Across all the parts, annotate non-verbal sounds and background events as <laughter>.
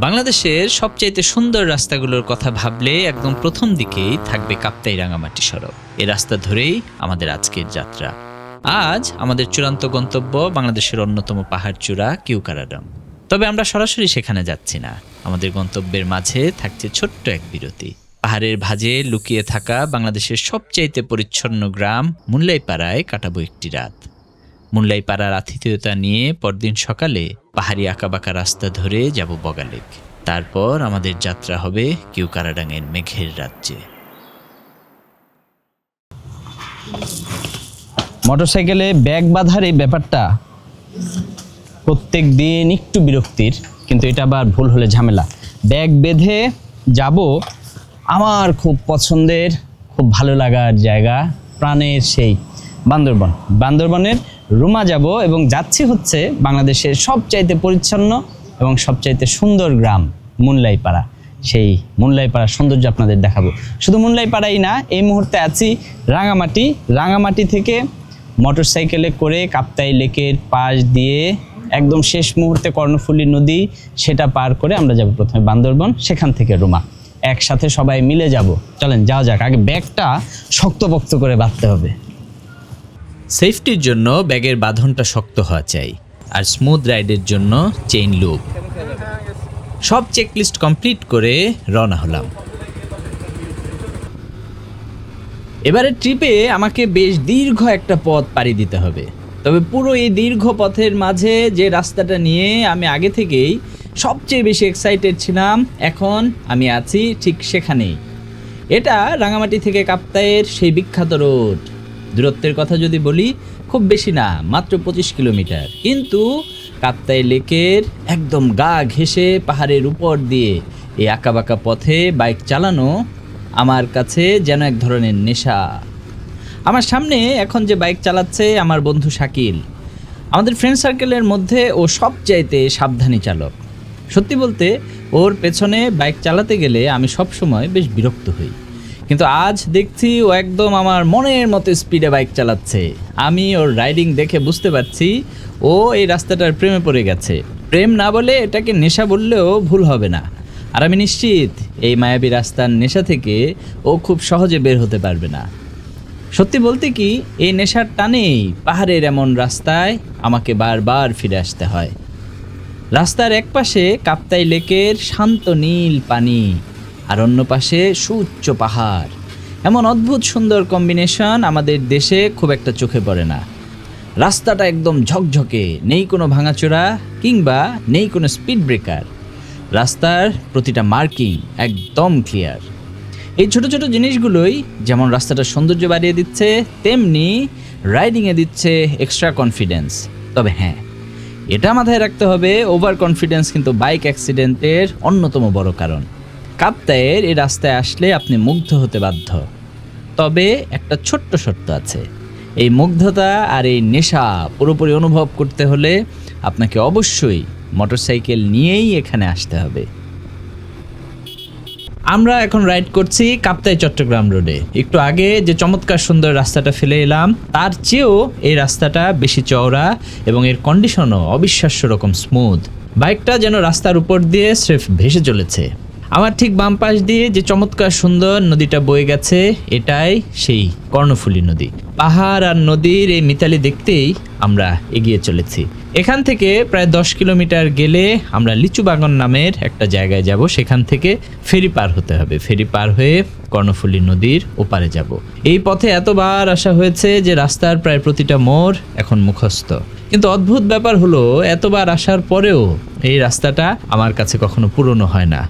বাংলাদেশের সবচাইতে সুন্দর রাস্তাগুলোর কথা ভাবলে একদম প্রথম দিকেই থাকবে কাপ্তাই রাঙামাটি সড়ক। এ রাস্তা ধরেই আমাদের আজকের যাত্রা। আজ আমাদের চূড়ান্ত গন্তব্য বাংলাদেশের অন্যতম পাহাড় চূড়া কিউকারাডাম। তবে আমরা সরাসরি সেখানে যাচ্ছি না। আমাদের গন্তব্যের মাঝে থাকছে ছোট্ট এক বিরতি। পাহাড়ের ভাঁজে লুকিয়ে থাকা বাংলাদেশের সবচাইতে পরিচ্ছন্ন গ্রাম মুল্লাইপাড়ায় কাটাবো একটি রাত। মুল্লাইপাড়ার আতিথেয়তা নিয়ে পরদিন সকালে পাহাড়ি আঁকাবাঁকা রাস্তা ধরে যাব বগালেক। তারপর আমাদের যাত্রা হবে কিউকারাডাঙ্গের মেঘের রাজ্যে। মোটরসাইকেলে ব্যাগ বাঁধার এই ব্যাপারটা প্রত্যেক দিন একটু বিরক্তির, কিন্তু এটা আবার ভুল হলে ঝামেলা। ব্যাগ বেঁধে যাব আমার খুব পছন্দের, খুব ভালো লাগার জায়গা, প্রাণের সেই বান্দরবন। বান্দরবনের রুমা যাব এবং যাচ্ছি হচ্ছে বাংলাদেশের সবচাইতে পরিচ্ছন্ন এবং সবচাইতে সুন্দর গ্রাম মুনলাইপাড়া। সেই মুনলাইপাড়ার সৌন্দর্য আপনাদের দেখাবো। শুধু মুনলাইপাড়াই না, এই মুহূর্তে আছি রাঙামাটি। রাঙামাটি থেকে মোটরসাইকেলে করে কাপ্তাই লেকের পাশ দিয়ে একদম শেষ মুহূর্তে কর্ণফুলী নদী, সেটা পার করে আমরা যাব প্রথমে বান্দরবন, সেখান থেকে রুমা। একসাথে সবাই মিলে যাব। চলেন, যাওয়া যাক। আগে ব্যাগটা শক্তপোক্ত করে বাঁধতে হবে। সেফটির জন্য ব্যাগের বাঁধনটা শক্ত হওয়া চাই, আর স্মুথ রাইডের জন্য চেইন লুপ সব চেকলিস্ট কমপ্লিট করে রওনা হলাম। এবারে ট্রিপে আমাকে বেশ দীর্ঘ একটা পথ পাড়ি দিতে হবে। তবে পুরো এই দীর্ঘ পথের মাঝে যে রাস্তাটা নিয়ে আমি আগে থেকেই সবচেয়ে বেশি এক্সাইটেড ছিলাম, এখন আমি আছি ঠিক সেখানেই। এটা রাঙামাটি থেকে কাপ্তায়ের সেই বিখ্যাত রোড দূরত্বের কথা যদি বলি, খুব বেশি না, মাত্র পঁচিশ কিলোমিটার। কিন্তু কাপ্তাই লেকের একদম গা ঘেঁষে পাহাড়ের উপর দিয়ে এই আঁকাবাঁকা পথে বাইক চালানো আমার কাছে যেন এক ধরনের নেশা। আমার সামনে এখন যে বাইক চালাচ্ছে আমার বন্ধু শাকিল। আমাদের ফ্রেন্ড সার্কেলের মধ্যে ও সবচাইতে সাবধানী চালক। সত্যি বলতে, ওর পেছনে বাইক চালাতে গেলে আমি সব সময় বেশ বিরক্ত হই। কিন্তু আজ দেখছি ও একদম আমার মনের মতো স্পিডে বাইক চালাচ্ছে। আমি ওর রাইডিং দেখে বুঝতে পারছি ও এই রাস্তাটার প্রেমে পড়ে গেছে। প্রেম না বলে এটাকে নেশা বললেও ভুল হবে না। আর আমি নিশ্চিত এই মায়াবী রাস্তার নেশা থেকে ও খুব সহজে বের হতে পারবে না। সত্যি বলতে কি, এই নেশার টানেই পাহাড়ের এমন রাস্তায় আমাকে বারবার ফিরে আসতে হয়। রাস্তার এক পাশে কাপ্তাই লেকের শান্ত নীল পানি আর অন্য পাশে সুউচ্চ পাহাড়। এমন অদ্ভুত সুন্দর কম্বিনেশন আমাদের দেশে খুব একটা চোখে পড়ে না। রাস্তাটা একদম ঝকঝকে, নেই কোনো ভাঙাচোরা কিংবা নেই কোনো স্পিড ব্রেকার রাস্তার প্রতিটা মার্কিং একদম ক্লিয়ার এই ছোট ছোট জিনিসগুলোই যেমন রাস্তাটার সৌন্দর্য বাড়িয়ে দিচ্ছে, তেমনি রাইডিংয়ে দিচ্ছে এক্সট্রা কনফিডেন্স তবে হ্যাঁ এটা মাথায় রাখতে হবে ওভার কনফিডেন্স কিন্তু বাইক অ্যাক্সিডেন্টের অন্যতম বড় কারণ। কাপ্তায়ের এই রাস্তায় আসলে আপনি মুগ্ধ হতে বাধ্য। তবে একটা ছোট্ট শর্ত আছে। এই মুগ্ধতা আর এই নেশা পুরোপুরি অনুভব করতে হলে আপনাকে অবশ্যই মোটরসাইকেল নিয়েই এখানে আসতে হবে। আমরা এখন রাইড করছি কাপ্তাই চট্টগ্রাম রোডে। একটু আগে যে চমৎকার সুন্দর রাস্তাটা ফেলে এলাম, তার চেয়েও এই রাস্তাটা বেশি চওড়া এবং এর কন্ডিশনও অবিশ্বাস্য রকম স্মুথ বাইকটা যেন রাস্তার উপর দিয়ে স্রেফ ভেসে চলেছে। আমার ঠিক বাম পাশ দিয়ে যে চমৎকার সুন্দর নদীটা বয়ে গেছে, এটাই সেই কর্ণফুলী নদী। পাহাড় আর নদীর এই মিতালি দেখতেই আমরা এগিয়ে চলেছি। এখান থেকে প্রায় দশ কিলোমিটার গেলে আমরা লিচু বাগান নামের একটা জায়গায় যাব। সেখান থেকে ফেরি পার হতে হবে। ফেরি পার হয়ে কর্ণফুলী নদীর ওপারে যাব। এই পথে এতবার আসা হয়েছে যে রাস্তার প্রায় প্রতিটা মোড় এখন মুখস্থ। কিন্তু অদ্ভুত ব্যাপার হলো, এতবার আসার পরেও এই রাস্তাটা আমার কাছে কখনো পুরনো হয় না।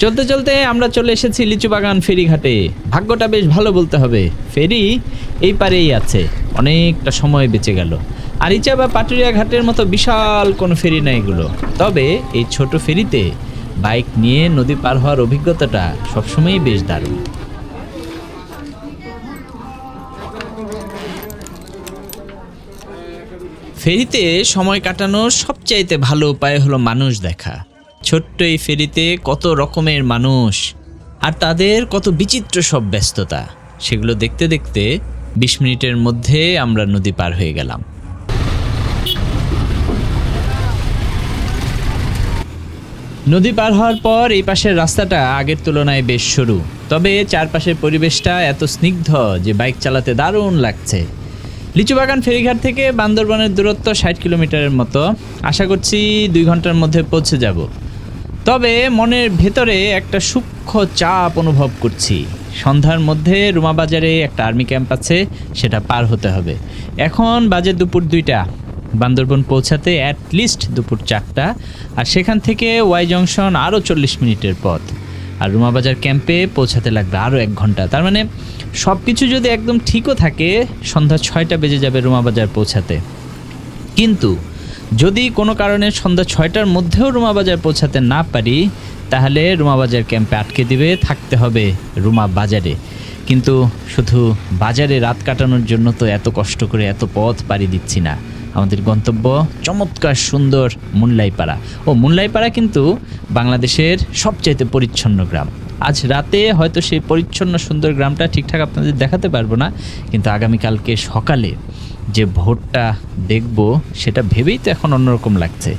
চলতে চলতে আমরা চলে এসেছি লিচু বাগান ফেরিঘাটে। ভাগ্যটা বেশ ভালো বলতে হবে। ফেরি এই পারেই আছে। অনেকটা সময় বেঁচে গেল। আর ইচা বা পাটুরিয়া ঘাটের মতো বিশাল কোনো ফেরি না এগুলো। তবে এই ছোট ফেরিতে বাইক নিয়ে নদী পার হওয়ার অভিজ্ঞতাটা সবসময়ই বেশ দারুণ। ফেরিতে সময় কাটানোর সবচাইতে ভালো উপায় হলো মানুষ দেখা। ছোট্ট এই ফেরিতে কত রকমের মানুষ আর তাদের কত বিচিত্র সব ব্যস্ততা। সেগুলো দেখতে দেখতে বিশ মিনিটের মধ্যে আমরা নদী পার হয়ে গেলাম। নদী পার হওয়ার পর এই পাশের রাস্তাটা আগের তুলনায় বেশ সরু। তবে চারপাশের পরিবেশটা এত স্নিগ্ধ যে বাইক চালাতে দারুণ লাগছে। লিচু বাগান ফেরিঘাট থেকে বান্দরবনের দূরত্ব ষাট কিলোমিটারের মতো। আশা করছি দুই ঘণ্টার মধ্যে পৌঁছে যাব। তবে মনের ভেতরে একটা সূক্ষ্ম চাপ অনুভব করছি। সন্ধ্যার মধ্যে রুমা বাজারে একটা আর্মি ক্যাম্প আছে, সেটা পার হতে হবে। এখন বাজে দুপুর দুইটা। বান্দরবন পৌঁছাতে অ্যাট লিস্ট দুপুর চারটা। আর সেখান থেকে ওয়াই জংশন আরও চল্লিশ মিনিটের পথ। আর রুমাবাজার ক্যাম্পে পৌঁছাতে লাগবে আরও এক ঘণ্টা। তার মানে সব কিছু যদি একদম ঠিকও থাকে, সন্ধ্যা ছয়টা বেজে যাবে রুমাবাজার পৌঁছাতে। কিন্তু যদি কোনো কারণে সন্ধ্যা ছয়টার মধ্যেও রুমা বাজার পৌঁছাতে না পারি, তাহলে রুমা বাজার ক্যাম্পে আটকে দিবে, থাকতে হবে রুমা বাজারে। কিন্তু শুধু বাজারে রাত কাটানোর জন্য তো এত কষ্ট করে এত পথ পাড়ি দিচ্ছি না। আমাদের গন্তব্য চমৎকার সুন্দর মুনলাইপাড়া। ও মুনলাইপাড়া কিন্তু বাংলাদেশের সবচাইতে পরিচ্ছন্ন গ্রাম। আজ রাতে হয়তো সেই পরিচ্ছন্ন সুন্দর গ্রামটা ঠিকঠাক আপনাদের দেখাতে পারব না, কিন্তু আগামীকালকে সকালে যে ভোটটা দেখব, সেটা ভেবেই তো এখন অন্যরকম লাগছে।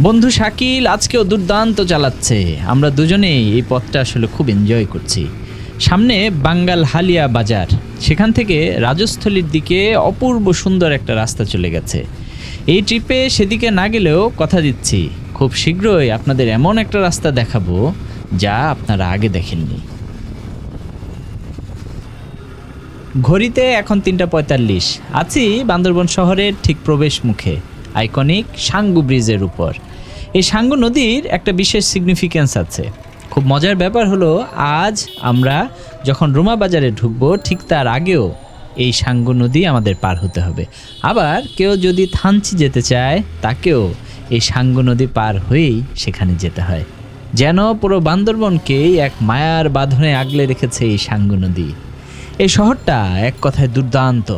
বন্ধু শাকিল, আজকেও দুর্দান্ত চালাচ্ছে। আমরা দুজনেই এই পথটা আসলে খুব এনজয় করছি। সামনে বাঙ্গাল হালিয়া বাজার। সেখান থেকে রাজস্থলীর দিকে অপূর্ব সুন্দর একটা রাস্তা চলে গেছে। এই ট্রিপে সেদিকে না গেলেও কথা দিচ্ছি। খুব শীঘ্রই আপনাদের এমন একটা রাস্তা দেখাবো, যা আপনারা আগে দেখেননি। ঘড়িতে এখন তিনটা পঁয়তাল্লিশ। আছি বান্দরবন শহরের ঠিক প্রবেশ মুখে আইকনিক সাঙ্গু ব্রিজের উপর। এই সাঙ্গু নদীর একটা বিশেষ সিগনিফিক্যান্স আছে। খুব মজার ব্যাপার হলো, আজ আমরা যখন রুমা বাজারে ঢুকবো, ঠিক তার আগেও এই সাঙ্গু নদী আমাদের পার হতে হবে। আবার কেউ যদি থানচি যেতে চায়, তাকেও এই সাঙ্গু নদী পার হয়েই সেখানে যেতে হয়। যেন পুরো বান্দরবনকেই এক মায়ার বাঁধনে আগলে রেখেছে এই সাঙ্গু নদী। এই শহরটা এক কথায় দুর্দান্ত।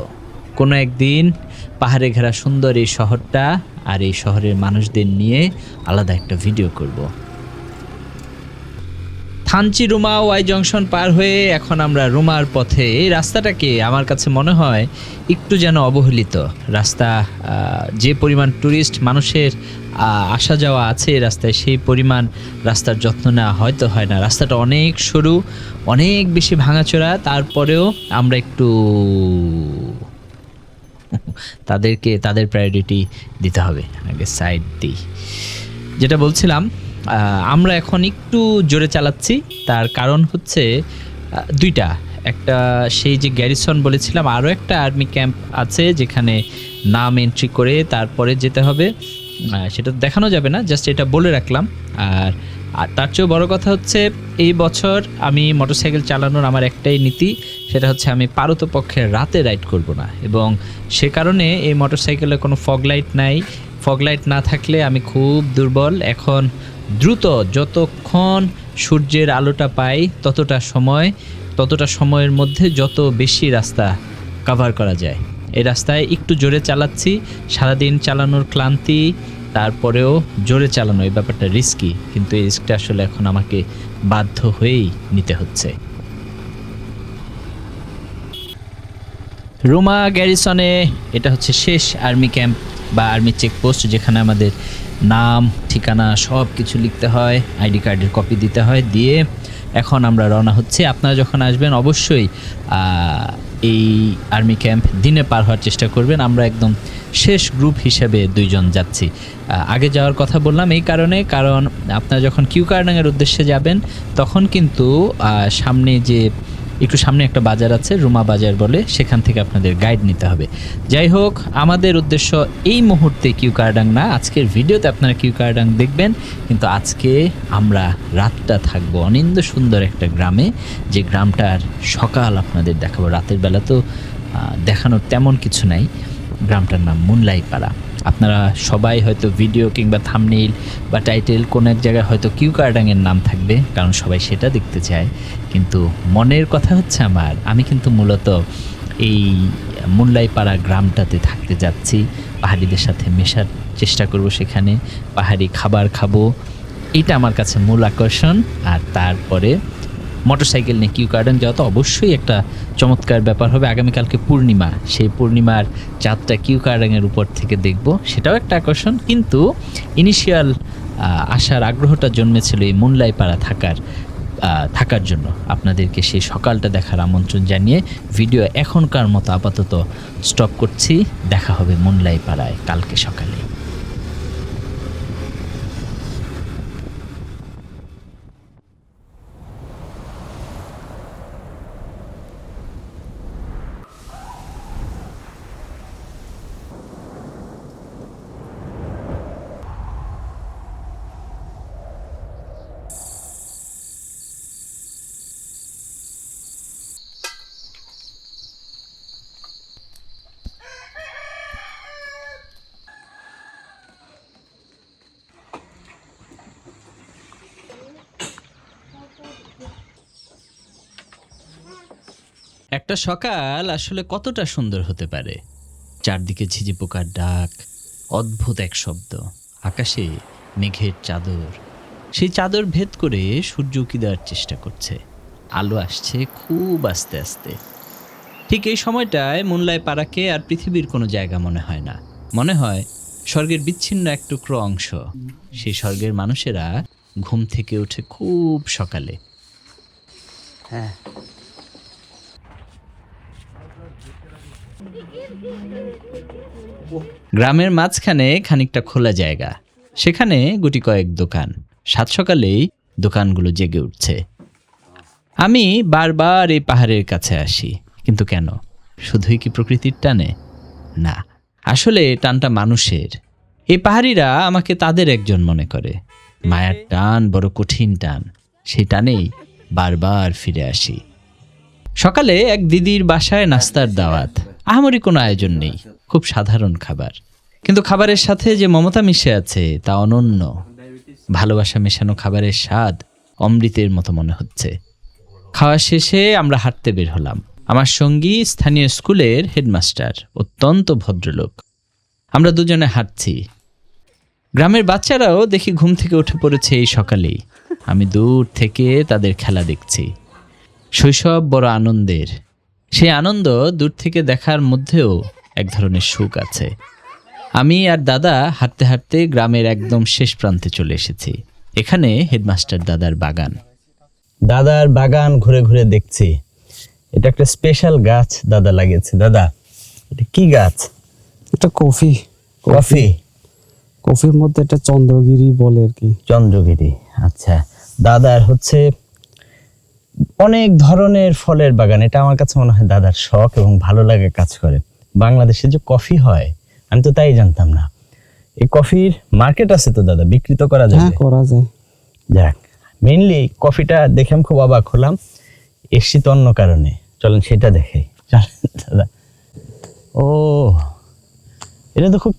কোনো একদিন পাহাড়ে ঘেরা সুন্দর এই শহরটা আর এই শহরের মানুষদের নিয়ে আলাদা একটা ভিডিও করব। থানচি রুমা ওয়াই জংশন পার হয়ে এখন আমরা রুমার পথে। এই রাস্তাটাকে আমার কাছে মনে হয় একটু যেন অবহেলিত। রাস্তা যে পরিমাণ ট্যুরিস্ট মানুষের আসা যাওয়া আছে রাস্তায়, সেই পরিমাণ রাস্তার যত্ন নেওয়া হয়তো হয় না। রাস্তাটা অনেক সরু, অনেক বেশি ভাঙাচোরা, তারপরেও আমরা একটু তাদেরকে, তাদের প্রায়োরিটি দিতে হবে, আগে সাইড দিই। যেটা বলছিলাম আমরা এখন একটু জোরে চালাচ্ছি। তার কারণ হচ্ছে দুইটা। একটা সেই যে গ্যারিসন বলেছিলাম, আরও একটা আর্মি ক্যাম্প আছে যেখানে নাম এন্ট্রি করে তারপরে যেতে হবে। সেটা দেখানো যাবে না জাস্ট এটা বলে রাখলাম। আর আর তার চেয়েও বড় কথা হচ্ছে, এই বছর আমি মোটরসাইকেল চালানোর আমার একটাই নীতি, সেটা হচ্ছে আমি পারতপক্ষে রাতে রাইড করব না। এবং সে কারণে এই মোটরসাইকেলে কোনো ফগ লাইট নাই। ফগ লাইট না থাকলে আমি খুব দুর্বল। এখন দ্রুত যতক্ষণ সূর্যের আলোটা পাই, ততটা সময়, ততটা সময়ের মধ্যে যত বেশি রাস্তা কভার করা যায়। এই রাস্তায় একটু জোরে চালাচ্ছি, সারাদিন চালানোর ক্লান্তি, তারপরেও জোরে চালানো এই ব্যাপারটা রিস্কি কিন্তু এই রিস্কটা আসলে এখন আমাকে বাধ্য হয়েই নিতে হচ্ছে। রোমা গ্যারিসনে এটা হচ্ছে শেষ আর্মি ক্যাম্প বা আর্মি চেকপোস্ট, যেখানে আমাদের নাম, ঠিকানা সব কিছু লিখতে হয়, আইডি কার্ডের কপি দিতে হয়, দিয়ে এখন আমরা রওনা হচ্ছে। আপনারা যখন আসবেন, অবশ্যই এই আর্মি ক্যাম্প দিনে পার হওয়ার চেষ্টা করবেন। আমরা একদম শেষ গ্রুপ হিসেবে দুইজন যাচ্ছি। আগে যাওয়ার কথা বললাম এই কারণে, কারণ আপনারা যখন কিউ কার্ডাঙ্গের উদ্দেশ্যে যাবেন, তখন কিন্তু সামনে যে একটু সামনে একটা বাজার আছে, রুমা বাজার বলে, সেখান থেকে আপনাদের গাইড নিতে হবে। যাই হোক, আমাদের উদ্দেশ্য এই মুহূর্তে কিউ কার্ডাং না, আজকের ভিডিওতে আপনারা কিউ কার্ডাং দেখবেন, কিন্তু আজকে আমরা রাতটা থাকব অনিন্দ সুন্দর একটা গ্রামে, যে গ্রামটার সকাল আপনাদের দেখাবো। রাতের বেলা তো দেখানোর তেমন কিছু নাই। গ্রামটার নাম মুনলাই পাড়া আপনারা সবাই হয়তো ভিডিও কিংবা থামনেইল বা টাইটেল কোনো এক জায়গায় হয়তো কিউ কার্ডাংয়ের নাম থাকবে, কারণ সবাই সেটা দেখতে চায়। কিন্তু মনের কথা হচ্ছে আমার, আমি কিন্তু মূলত এই মুল্লাইপাড়া গ্রামটাতে থাকতে যাচ্ছি, পাহাড়িদের সাথে মেশার চেষ্টা করব সেখানে, পাহাড়ি খাবার খাব। এটা আমার কাছে মূল আকর্ষণ, আর তারপরে মোটরসাইকেল নিয়ে কিউ গার্ডেন যাওয়া তো অবশ্যই একটা চমৎকার ব্যাপার হবে। আগামীকালকে পূর্ণিমা, সেই পূর্ণিমার চাঁদটা কিউ গার্ডেনের উপর থেকে দেখব। সেটাও একটা আকর্ষণ, কিন্তু ইনিশিয়াল আসার আগ্রহটা জন্মেছিল এই মুনলাই পাড়া থাকার থাকার জন্য। আপনাদেরকে সেই সকালটা দেখার আমন্ত্রণ জানিয়ে ভিডিও এখনকার মতো আপাতত স্টপ করছি। দেখা হবে মুনলাই পাড়ায় কালকে সকালে। একটা সকাল আসলে কতটা সুন্দর হতে পারে। চারদিকে ঝিঝি পোকার ডাক, অদ্ভুত এক শব্দ, আকাশে মেঘের চাদর। সেই চাদর ভেদ করে সূর্য উকি দেওয়ার চেষ্টা করছে। আলো আসছে খুব আস্তে আস্তে। ঠিক এই সময়টায় মুনলায় পাড়াকে আর পৃথিবীর কোনো জায়গা মনে হয় না। মনে হয় স্বর্গের বিচ্ছিন্ন এক টুকরো অংশ। সেই স্বর্গের মানুষেরা ঘুম থেকে ওঠে খুব সকালে। গ্রামের মাঝখানে খানিকটা খোলা জায়গা। সেখানে গুটি কয়েক দোকান। সাত সকালেই দোকানগুলো জেগে উঠছে। আমি বারবার এই পাহাড়ের কাছে আসি। কিন্তু কেন? শুধুই কি প্রকৃতির টানে? না, আসলে টানটা মানুষের। এই পাহাড়িরা আমাকে তাদের একজন মনে করে। মায়ার টান বড় কঠিন টান। সেই টানেই বারবার ফিরে আসি। সকালে এক দিদির বাসায় নাস্তার দাওয়াত। আহামরি কোনো আয়োজন নেই। খুব সাধারণ খাবার। কিন্তু খাবারের সাথে যে মমতা মিশে আছে, তা অনন্য। ভালোবাসা মেশানো খাবারের স্বাদ অমৃতের মতো মনে হচ্ছে। খাওয়া শেষে আমরা হাঁটতে বের হলাম। আমার সঙ্গী স্থানীয় স্কুলের হেডমাস্টার, অত্যন্ত ভদ্রলোক। আমরা দুজনে হাঁটছি। গ্রামের বাচ্চারাও দেখি ঘুম থেকে উঠে পড়েছে এই সকালেই। আমি দূর থেকে তাদের খেলা দেখছি। শৈশব বড় আনন্দের। সেই আনন্দ দূর থেকে দেখার মধ্যেও এক ধরনের সুখ আছে। আমি আর দাদা হাঁটতে হাঁটতে গ্রামের একদম শেষ প্রান্তে চলে এসেছি। এখানে হেডমাস্টার দাদার বাগান। দাদার বাগান ঘুরে ঘুরে দেখছি। এটা একটা স্পেশাল গাছ দাদা লাগিয়েছে। দাদা এটা কি গাছ? এটা কফি। কফি? কফির মধ্যে এটা চন্দ্রগিরি বলে আর কি। চন্দ্রগিরি আচ্ছা। দাদার হচ্ছে অনেক ধরনের ফলের বাগান। এটা আমার কাছে মনে হয় দাদার শখ এবং ভালো লাগে কাজ করে। বাংলাদেশে যে কফি হয় আমি তো তাই জানতাম না। এই কফির মার্কেট আছে তো দাদা বিক্রি তো করা হ্যাঁ যাবে করা যায়। যাক মেইনলি কফিটা দেখে আমি খুব অবাক হলাম। এসছি তো অন্য কারণে। চলেন সেটা দেখে। চলেন দাদা। ও এটা তো খুব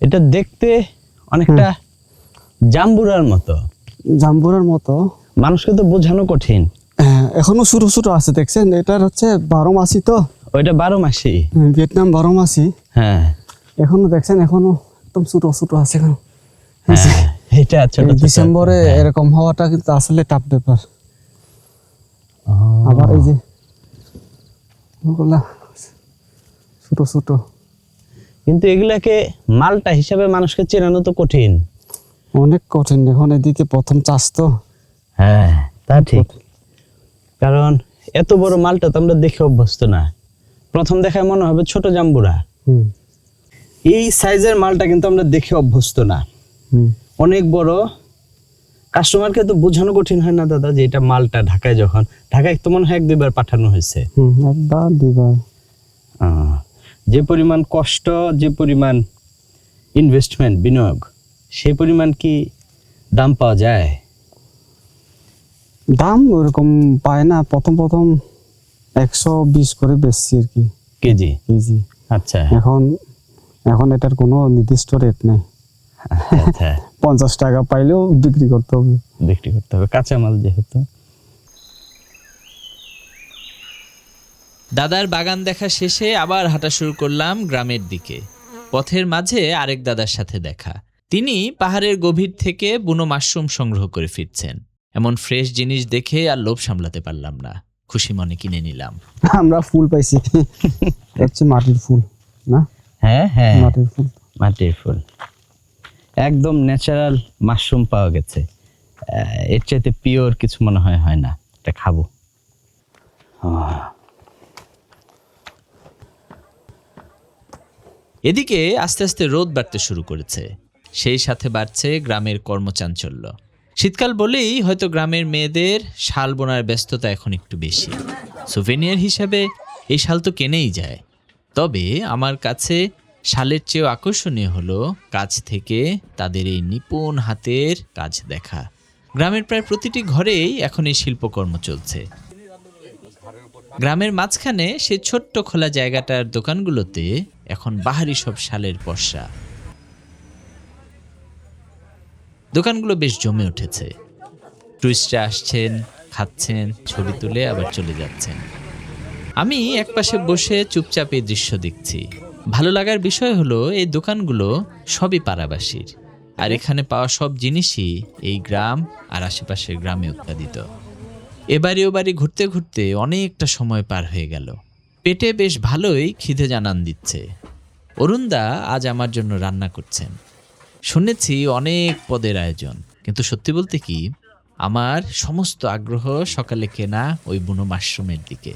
এটা দেখতে অনেকটা জাম্বুরার মতো। জাম্বুরার মতো। মানুষকে তো বোঝানো কঠিন। হ্যাঁ, এখনও ছোট ছোট আছে দেখছেন? এটার হচ্ছে বারো মাসি তো। ওইটা বারো মাসি হ্যাঁ, ভিয়েতনাম বারো মাসি হ্যাঁ। এখনও দেখছেন? এখনও একদম ছোট ছোট আছে এখন। হ্যাঁ, এটা ছোট ডিসেম্বরে এরকম হওয়াটা কিন্তু আসলে টাফ ব্যাপার। আবার এই যে ছোট ছোট। কিন্তু এগুলাকে মালটা হিসাবে মানুষকে চেনানো তো কঠিন। অনেক কঠিন। এখন এদিকে প্রথম চাষ তো হ্যাঁ তা ঠিক। কারণ এত বড় মালটা তো আমরা দেখে অভ্যস্ত না। প্রথম দেখায় মনে হবে ছোট জাম্বুরা। এই সাইজের মালটা কিন্তু আমরা দেখে অভ্যস্ত না। অনেক বড়। কাস্টমারকে তো বোঝানো কঠিন হয় না দাদা যে এটা মালটা ঢাকায় যখন। ঢাকায় তো মনে হয় এক দুইবার পাঠানো হয়েছে। যে পরিমাণ কষ্ট যে পরিমাণ ইনভেস্টমেন্ট বিনিয়োগ সেই পরিমাণ কি দাম পাওয়া যায়? দাম ওরকম পায় না। প্রথম প্রথম একশো বিশ করে বেচছি আর কি। কেজি? কেজি। আচ্ছা। এখন এখন এটার কোনো নির্দিষ্ট রেট নেই। আচ্ছা। <laughs> পঞ্চাশ টাকা পাইলেও বিক্রি করতে হবে। বিক্রি করতে হবে। কাঁচামাল যেহেতু। দাদার বাগান দেখা শেষে আবার হাঁটা শুরু করলাম গ্রামের দিকে। পথের মাঝে আরেক দাদার সাথে দেখা। তিনি পাহাড়ের গভীর থেকে বুনো মাশরুম সংগ্রহ করে ফিরছেন। এমন ফ্রেশ জিনিস দেখে আর লোভ সামলাতে পারলাম না। খুশি মনে কিনে নিলাম। আমরা ফুল পাইছি। <laughs> হচ্ছে মাটির ফুল না? হ্যাঁ হ্যাঁ। মাটির ফুল। মাটির ফুল। একদম ন্যাচারাল মাশরুম পাওয়া গেছে। এর চাইতে পিওর কিছু মনে হয় হয় না। এটা খাব। এদিকে আস্তে আস্তে রোদ বাড়তে শুরু করেছে। সেই সাথে বাড়ছে গ্রামের কর্মচাঞ্চল্য। শীতকাল বলেই হয়তো গ্রামের মেয়েদের শাল বোনার ব্যস্ততা এখন একটু বেশি। সুভেনিয়ার হিসাবে এই শাল তো কেনেই যায়। তবে আমার কাছে শালের চেয়েও আকর্ষণীয় হলো কাজ থেকে তাদের এই নিপুণ হাতের কাজ দেখা। গ্রামের প্রায় প্রতিটি ঘরেই এখন এই শিল্পকর্ম চলছে। গ্রামের মাঝখানে সে ছোট্ট খোলা জায়গাটার দোকানগুলোতে এখন বাহারি সব শালের পশা দোকানগুলো বেশ জমে উঠেছে। টুরিস্টরা আসছেন, খাচ্ছেন, ছবি তুলে আবার চলে যাচ্ছেন। আমি একপাশে বসে চুপচাপ এই দৃশ্য দেখছি। ভালো লাগার বিষয় হলো, এই দোকানগুলো সবই পাড়াবাসীর। আর এখানে পাওয়া সব জিনিসই এই গ্রাম আর আশেপাশের গ্রামে উৎপাদিত। এবারে ওবারে ঘুরতে ঘুরতে অনেকটা সময় পার হয়ে গেল। পেটে বেশ ভালোই খিদে জানান দিচ্ছে। অরুণদা আজ আমার জন্য রান্না করছেন। শুনেছি অনেক পদের আয়োজন। কিন্তু সত্যি বলতে কি আমার সমস্ত আগ্রহ সকালে কেনা ওই বুনো মাশরুমের দিকে।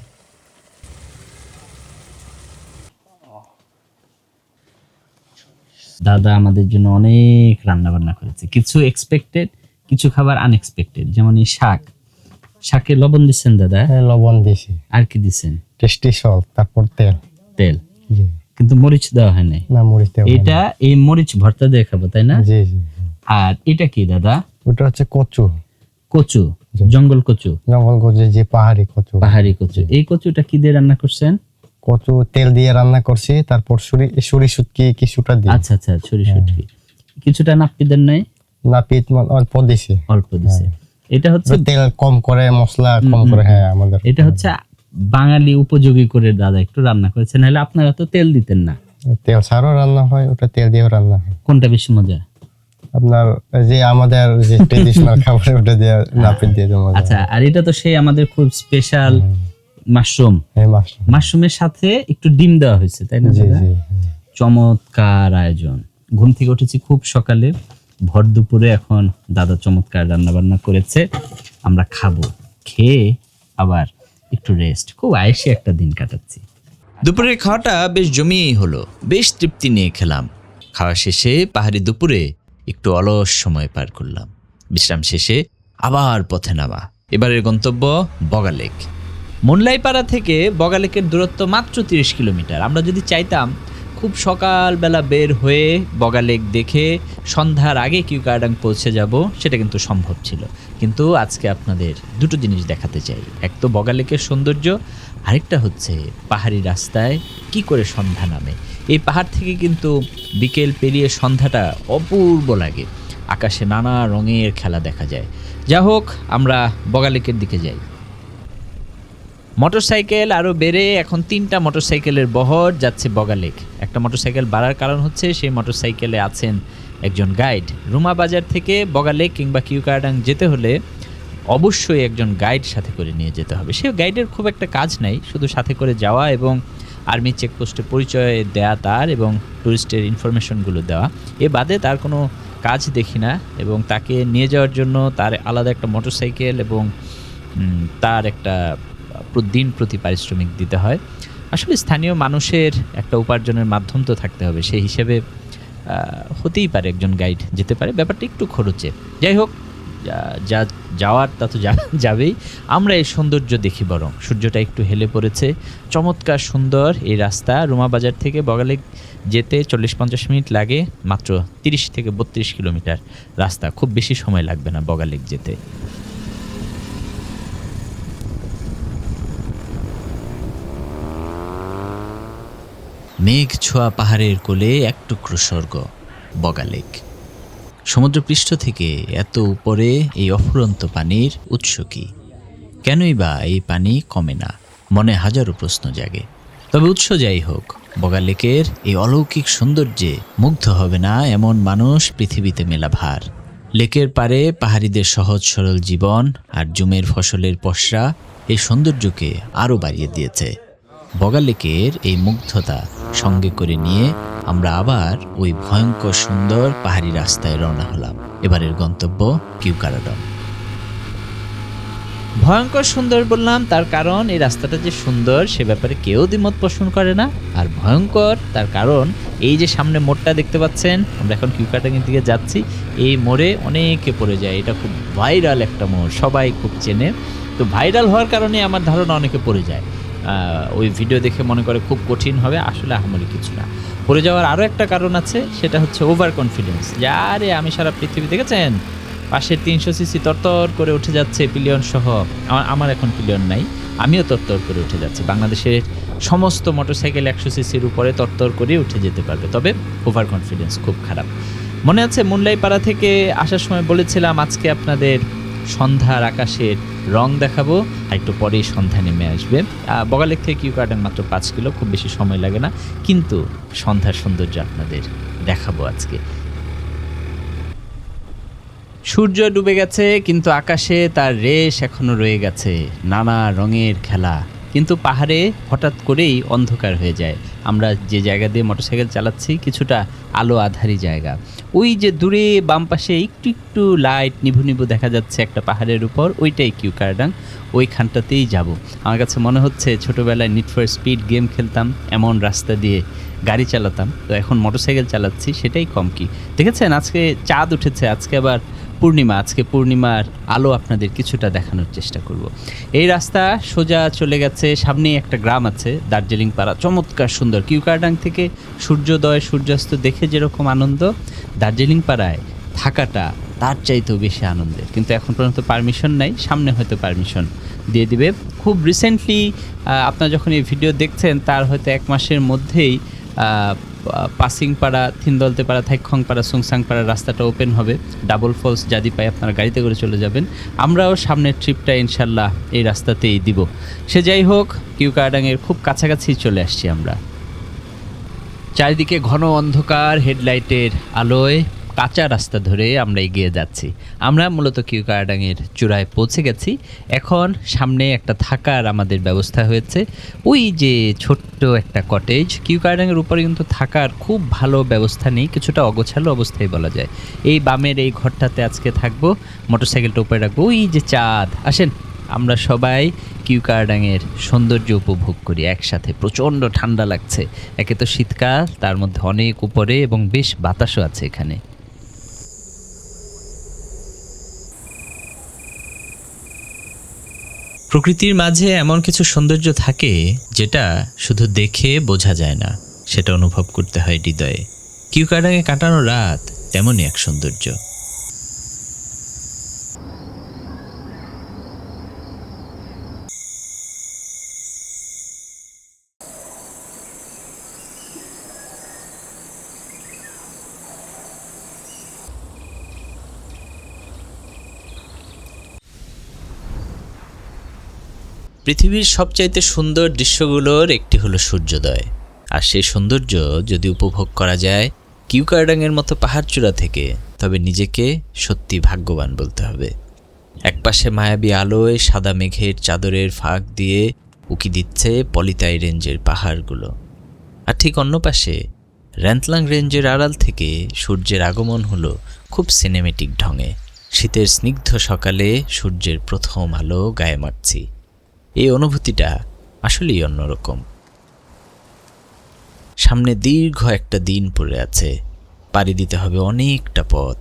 দাদা আমাদের জন্য অনেক রান্না বান্না করেছে। কিছু এক্সপেক্টেড কিছু খাবার আনএক্সপেক্টেড যেমন এই শাক। শাকে লবণ দিচ্ছেন দাদা? হ্যাঁ, লবণ দিছি। আর কি দিচ্ছেন? টেস্টি সল্ট তারপর তেল। তেল। কিন্তু মরিচ দেওয়া হয় নাই। না মরিচ দেওয়া এটা এই মরিচ ভর্তা দিয়ে খাব তাই না? জি জি আর এটা কি দাদা? ওটা হচ্ছে কচু। কচু জঙ্গল কচু। জঙ্গল কচু যে পাহাড়ি কচু। পাহাড়ি কচু। এই কচুটা কি দিয়ে রান্না করছেন? কচু তেল দিয়ে রান্না করছি তারপর সুরি সুরি কিছুটা আচ্ছা আচ্ছা শুটকি কিছুটা নাপ্পি দেন নাই? না পিট ম- অল্প দিছি। অল্প দিছে। এটা হচ্ছে তেল কম করে মশলা কম করে হ্যাঁ আমাদের এটা হচ্ছে বাঙালি উপযোগী করে দাদা একটু রান্না করেছেন নাহলে আপনারা তো তেল দিতেন না। তেল ছাড়াও রান্না হয় ওটা তেল দিয়েও রান্না হয়। কোনটা বেশি মজা আপনার যে আমাদের যে <laughs> ট্রেডিশনাল খাবার ওটা দিয়ে নাপিত দিয়ে দেবো আচ্ছা আর এটা তো সেই আমাদের খুব স্পেশাল মাশরুম। মাশরুমের সাথে একটু ডিম দেওয়া হয়েছে তাই না জি দাদা? জি চমৎকার আয়োজন। ঘুম থেকে উঠেছি খুব সকালে ভর দুপুরে এখন দাদা চমৎকার রান্না বান্না করেছে আমরা খাব খেয়ে আবার একটু রেস্ট খুব আয়েসে একটা দিন কাটাচ্ছি। দুপুরের খাওয়াটা বেশ জমিয়েই হলো। বেশ তৃপ্তি নিয়ে খেলাম। খাওয়া শেষে পাহাড়ি দুপুরে একটু অলস সময় পার করলাম। বিশ্রাম শেষে আবার পথে নামা। এবারের গন্তব্য বগালেক মুনলাইপাড়া থেকে বগালেকের দূরত্ব মাত্র তিরিশ কিলোমিটার। আমরা যদি চাইতাম খুব সকালবেলা বের হয়ে বগালেক দেখে সন্ধ্যার আগে কিউকার্ডাং পৌঁছে যাব, সেটা কিন্তু সম্ভব ছিল। কিন্তু আজকে আপনাদের দুটো জিনিস দেখাতে চাই। এক তো বগালেকের সৌন্দর্য, আরেকটা হচ্ছে পাহাড়ি রাস্তায় কি করে সন্ধ্যা নামে। এই পাহাড় থেকে কিন্তু বিকেল পেরিয়ে সন্ধ্যাটা অপূর্ব লাগে। আকাশে নানা রঙের খেলা দেখা যায়। যা হোক, আমরা বগালেকের দিকে যাই। মোটরসাইকেল আরও বেড়ে এখন তিনটা মোটরসাইকেলের বহর যাচ্ছে বগালেক। একটা মোটরসাইকেল বাড়ার কারণ হচ্ছে সেই মোটরসাইকেলে আছেন একজন গাইড। রুমা বাজার থেকে বগালেক কিংবা কিউকার্ডাং যেতে হলে অবশ্যই একজন গাইড সাথে করে নিয়ে যেতে হবে। সে গাইডের খুব একটা কাজ নাই, শুধু সাথে করে যাওয়া এবং আর্মি চেকপোস্টে পরিচয় দেয়া তার এবং টুরিস্টের ইনফরমেশনগুলো দেওয়া। এ বাদে তার কোনো কাজ দেখি না এবং তাকে নিয়ে যাওয়ার জন্য তার আলাদা একটা মোটরসাইকেল এবং তার একটা দিন প্রতি পারিশ্রমিক দিতে হয়। আসলে স্থানীয় মানুষের একটা উপার্জনের মাধ্যম তো থাকতে হবে। সেই হিসেবে হতেই পারে একজন গাইড যেতে পারে। ব্যাপারটা একটু খরচে যাই হোক, যা- যাওয়ার তা তো <laughs> যাবেই। আমরা এই সৌন্দর্য দেখি বরং। সূর্যটা একটু হেলে পড়েছে। চমৎকার সুন্দর এই রাস্তা। রুমা বাজার থেকে বগালে যেতে চল্লিশ পঞ্চাশ মিনিট লাগে। মাত্র তিরিশ থেকে বত্রিশ কিলোমিটার রাস্তা। খুব বেশি সময় লাগবে না বগালেক যেতে। মেঘ ছোঁয়া পাহাড়ের কোলে এক টুকরো স্বর্গ বগালেক সমুদ্রপৃষ্ঠ থেকে এত উপরে এই অফুরন্ত পানির উৎস কি? কেনই বা এই পানি কমে না? মনে হাজারো প্রশ্ন জাগে। তবে উৎস যাই হোক বগালেকের এই অলৌকিক সৌন্দর্যে মুগ্ধ হবে না এমন মানুষ পৃথিবীতে মেলা ভার। লেকের পারে পাহাড়িদের সহজ সরল জীবন আর জুমের ফসলের পসরা এই সৌন্দর্যকে আরও বাড়িয়ে দিয়েছে। বগালেকের এই মুগ্ধতা সঙ্গে করে নিয়ে আমরা আবার ওই ভয়ঙ্কর সুন্দর পাহাড়ি রাস্তায় রওনা হলাম। এবারের গন্তব্য কিউকারাডম ভয়ঙ্কর সুন্দর বললাম, তার কারণ এই রাস্তাটা যে সুন্দর, সে ব্যাপারে কেউ দ্বিমত পোষণ করে না। আর ভয়ঙ্কর, তার কারণ এই যে সামনে মোড়টা দেখতে পাচ্ছেন, আমরা এখন কিউকাটাঙ্গের দিকে যাচ্ছি, এই মোড়ে অনেকে পড়ে যায়। এটা খুব ভাইরাল একটা মোড়, সবাই খুব চেনে। তো ভাইরাল হওয়ার কারণে আমার ধারণা অনেকে পড়ে যায়। ওই ভিডিও দেখে মনে করে খুব কঠিন হবে, আসলে আহামরি কিছু না। পড়ে যাওয়ার আরও একটা কারণ আছে, সেটা হচ্ছে ওভার কনফিডেন্স যে, আরে, আমি সারা পৃথিবী, দেখেছেন? পাশের তিনশো সিসি তরতর করে উঠে যাচ্ছে পিলিয়ন সহ। আমার এখন পিলিয়ন নাই, আমিও তরতর করে উঠে যাচ্ছি। বাংলাদেশের সমস্ত মোটরসাইকেল একশো সিসির উপরে তরতর করে উঠে যেতে পারবে। তবে ওভার কনফিডেন্স খুব খারাপ। মনে আছে মুন্লাই পাড়া থেকে আসার সময় বলেছিলাম, আজকে আপনাদের সন্ধ্যার আকাশের রং দেখাবো, আর একটু পরেই সন্ধ্যা নেমে আসবে। বগালেক থেকে কিউ গার্ডেন মাত্র পাঁচ কিলো, খুব বেশি সময় লাগে না, কিন্তু সন্ধ্যার সৌন্দর্য আপনাদের দেখাবো আজকে। সূর্য ডুবে গেছে, কিন্তু আকাশে তার রেশ এখনও রয়ে গেছে, নানা রঙের খেলা। কিন্তু পাহাড়ে হঠাৎ করেই অন্ধকার হয়ে যায়। আমরা যে জায়গা দিয়ে মোটরসাইকেল চালাচ্ছি, কিছুটা আলো আধারি জায়গা। ওই যে দূরে বাম পাশে একটু একটু লাইট নিভু নিভু দেখা যাচ্ছে একটা পাহাড়ের উপর, ওইটাই কিউ কার্ডাং। ওইখানটাতেই যাব। আমার কাছে মনে হচ্ছে ছোটোবেলায় নিট ফর স্পিড গেম খেলতাম, এমন রাস্তা দিয়ে গাড়ি চালাতাম। তো এখন মোটরসাইকেল চালাচ্ছি, সেটাই কম কি। দেখেছেন? আজকে চাঁদ উঠেছে, আজকে আবার পূর্ণিমা, আজকে পূর্ণিমার আলো আপনাদের কিছুটা দেখানোর চেষ্টা করব। এই রাস্তা সোজা চলে গেছে, সামনেই একটা গ্রাম আছে, দার্জিলিং পাড়া। চমৎকার, সুন্দর। কিউকারডাং থেকে সূর্যোদয়, সূর্যাস্ত দেখে যেরকম আনন্দ, দার্জিলিং পাড়ায় থাকাটা তার চাইতেও বেশি আনন্দের। কিন্তু এখন পর্যন্ত পারমিশন নাই, সামনে হয়তো পারমিশন দিয়ে দিবে। খুব রিসেন্টলি আপনারা যখন এই ভিডিও দেখছেন, তার হয়তো এক মাসের মধ্যেই পাসিং পাড়া, থিন্দলতে পাড়া থাইখং পাড়া, সুংসাং পাড়া রাস্তাটা ওপেন হবে। ডাবল ফলস যাদি পাই আপনারা গাড়িতে করে চলে যাবেন। আমরাও সামনের ট্রিপটা ইনশাল্লাহ এই রাস্তাতেই দিব। সে যাই হোক কিউ কিউকাডাংয়ের খুব কাছাকাছি চলে আসছি আমরা। চারিদিকে ঘন অন্ধকার, হেডলাইটের আলোয়। কাঁচা রাস্তা ধরে আমরা এগিয়ে যাচ্ছি। আমরা মূলত কিউকারডাঙের চূড়ায় পৌঁছে গেছি। এখন সামনে একটা থাকার আমাদের ব্যবস্থা হয়েছে। ওই যে ছোট্ট একটা কটেজ কিউকারডাঙের উপরে কিন্তু থাকার খুব ভালো ব্যবস্থা নেই, কিছুটা অগোছালো অবস্থায় বলা যায়। এই বামের এই ঘরটাতে আজকে থাকব মোটর মোটরসাইকেলটা উপরে রাখব। ওই যে চাঁদ, আসেন। আমরা সবাই কিউ কিউকারডাঙের সৌন্দর্য উপভোগ করি, একসাথে। প্রচণ্ড ঠান্ডা লাগছে। একে তো শীতকাল, তার মধ্যে অনেক উপরে এবং বেশ বাতাসও আছে এখানে। প্রকৃতির মাঝে এমন কিছু সৌন্দর্য থাকে যেটা শুধু দেখে বোঝা যায় না, সেটা অনুভব করতে হয় হৃদয়ে। কিউকাডাঙে কাটানো রাত তেমনই এক সৌন্দর্য। পৃথিবীর সবচাইতে সুন্দর দৃশ্যগুলোর একটি হলো সূর্যোদয়। আর সেই সৌন্দর্য যদি উপভোগ করা যায় কিউকারডাঙের মতো পাহাড়চূড়া থেকে, তবে নিজেকে সত্যি ভাগ্যবান বলতে হবে। একপাশে মায়াবী আলোয় সাদা মেঘের চাদরের ফাঁক দিয়ে উকি দিচ্ছে পলিতাই রেঞ্জের পাহাড়গুলো। আর ঠিক অন্য পাশে র্যান্তলাং রেঞ্জের আড়াল থেকে সূর্যের আগমন হলো খুব সিনেমেটিক ঢঙে। শীতের স্নিগ্ধ সকালে সূর্যের প্রথম আলো গায়ে মারছি এই অনুভূতিটা আসলেই অন্যরকম। সামনে দীর্ঘ একটা দিন পড়ে আছে, পাড়ি দিতে হবে অনেকটা পথ।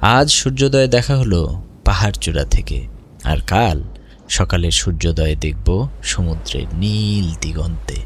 আজ সূর্যোদয় দেখা হলো পাহাড় চূড়া থেকে, আর কাল সকালের সূর্যোদয় দেখব সমুদ্রের নীল দিগন্তে।